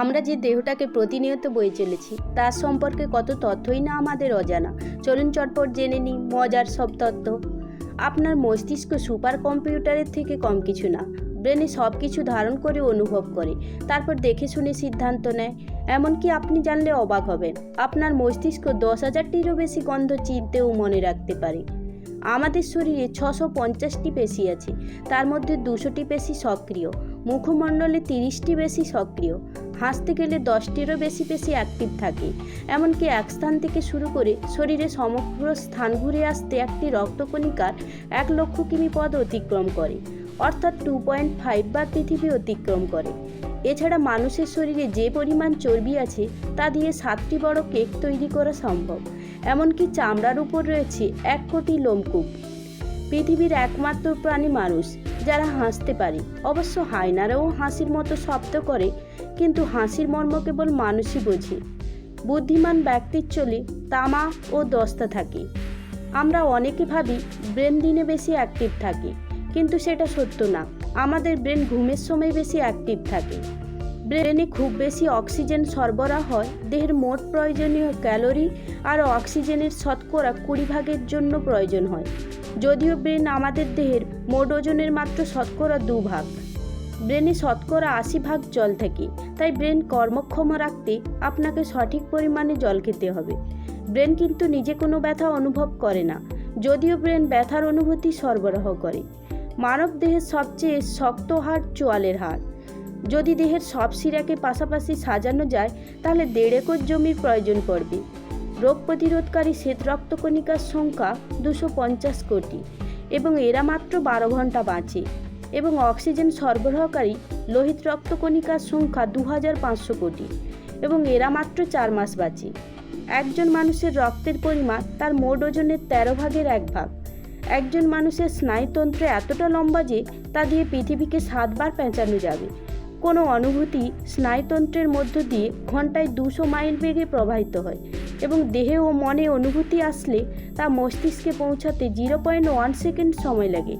আমরা যে দেহটাকে প্রতিনিয়ত বয়ে চলেছি, তার সম্পর্কে কত তথ্যই না আমাদের অজানা। চলুন চটপট জেনে নিই মজার সব তথ্য। আপনার মস্তিষ্ক সুপার কম্পিউটারের থেকে কম কিছু না। ব্রেনে সব কিছু ধারণ করে অনুভব করে, তারপর দেখে শুনে সিদ্ধান্ত নেয়। এমনকি আপনি জানলে অবাক হবেন, আপনার মস্তিষ্ক দশ হাজারটিরও বেশি গন্ধ চিনতেও মনে রাখতে পারে। আমাদের শরীরে ছশো পঞ্চাশটি পেশি আছে, তার মধ্যে দুশোটি পেশি সক্রিয়, মুখমণ্ডলে তিরিশটি বেশি সক্রিয়। হাসতে গেলে দশটিরও বেশি বেশি অ্যাক্টিভ থাকে। এমনকি এক স্থান থেকে শুরু করে শরীরে সমগ্র স্থান ঘুরে আসতে একটি রক্তকণিকার এক লক্ষ কিমি পদ অতিক্রম করে, অর্থাৎ টু পয়েন্ট ফাইভ বার পৃথিবী অতিক্রম করে। এছাড়া মানুষের শরীরে যে পরিমাণ চর্বি আছে, তা দিয়ে সাতটি বড় কেক তৈরি করা সম্ভব। এমনকি চামড়ার উপর রয়েছে এক কোটি লোমকূপ। পৃথিবীর একমাত্র প্রাণী মানুষ। যারা হাসতে পারে। অবশ্য হায়নারাও হাসির মতো শব্দ করে, কিন্তু হাসির মর্ম কেবল মানুষই বোঝে। বুদ্ধিমান ব্যক্তির চলে তামা ও দস্তা থাকে। আমরা অনেকে ভাবি, ব্রেন দিনে বেশি অ্যাক্টিভ থাকে। কিন্তু সেটা সত্য না। আমাদের ব্রেন ঘুমের সময় বেশি অ্যাক্টিভ থাকে। ব্রেনে খুব বেশি অক্সিজেন সরবরাহ হয়। দেহের মোট প্রয়োজনীয় ক্যালোরি আর অক্সিজেনের শতকরা কুড়ি ভাগের জন্য প্রয়োজন হয়। যদিও ব্রেন আমাদের দেহের মোট ওজনের মাত্র শতকরা দু ভাগ। ব্রেনে শতকরা আশি ভাগ জল থাকে, তাই ব্রেন কর্মক্ষম রাখতে আপনাকে সঠিক পরিমাণে জল খেতে হবে। ব্রেন কিন্তু নিজে কোনো ব্যথা অনুভব করে না, যদিও ব্রেন ব্যথার অনুভূতি সরবরাহ করে। মানব দেহের সবচেয়ে শক্ত হাড় চোয়ালের হাড়। যদি দেহের সব শিরাকে পাশাপাশি সাজানো যায়, তাহলে দেড় একর জমির প্রয়োজন পড়বে। রোগ প্রতিরোধকারী শ্বেত রক্তকণিকার সংখ্যা দুশো পঞ্চাশ কোটি এবং এরা মাত্র বারো ঘণ্টা বাঁচে এবং অক্সিজেন সরবরাহকারী লোহিত রক্তকণিকার সংখ্যা দু হাজার পাঁচশো কোটি এবং এরা মাত্র চার মাস বাঁচে। একজন মানুষের রক্তের পরিমাণ তার মোট ওজনের তেরো ভাগের এক ভাগ। একজন মানুষের স্নায়ুতন্ত্র এতটা লম্বা যে তা দিয়ে পৃথিবীকে সাতবার পেঁচানো যাবে। কোনো অনুভূতি স্নায়ুতন্ত্রের মধ্য দিয়ে ঘন্টায় দুশো মাইল বেগে প্রবাহিত হয় এবং দেহে ও মনে অনুভূতি আসলে তা মস্তিষ্কে পৌঁছাতে জিরো পয়েন্ট ওয়ান সেকেন্ড সময় লাগে।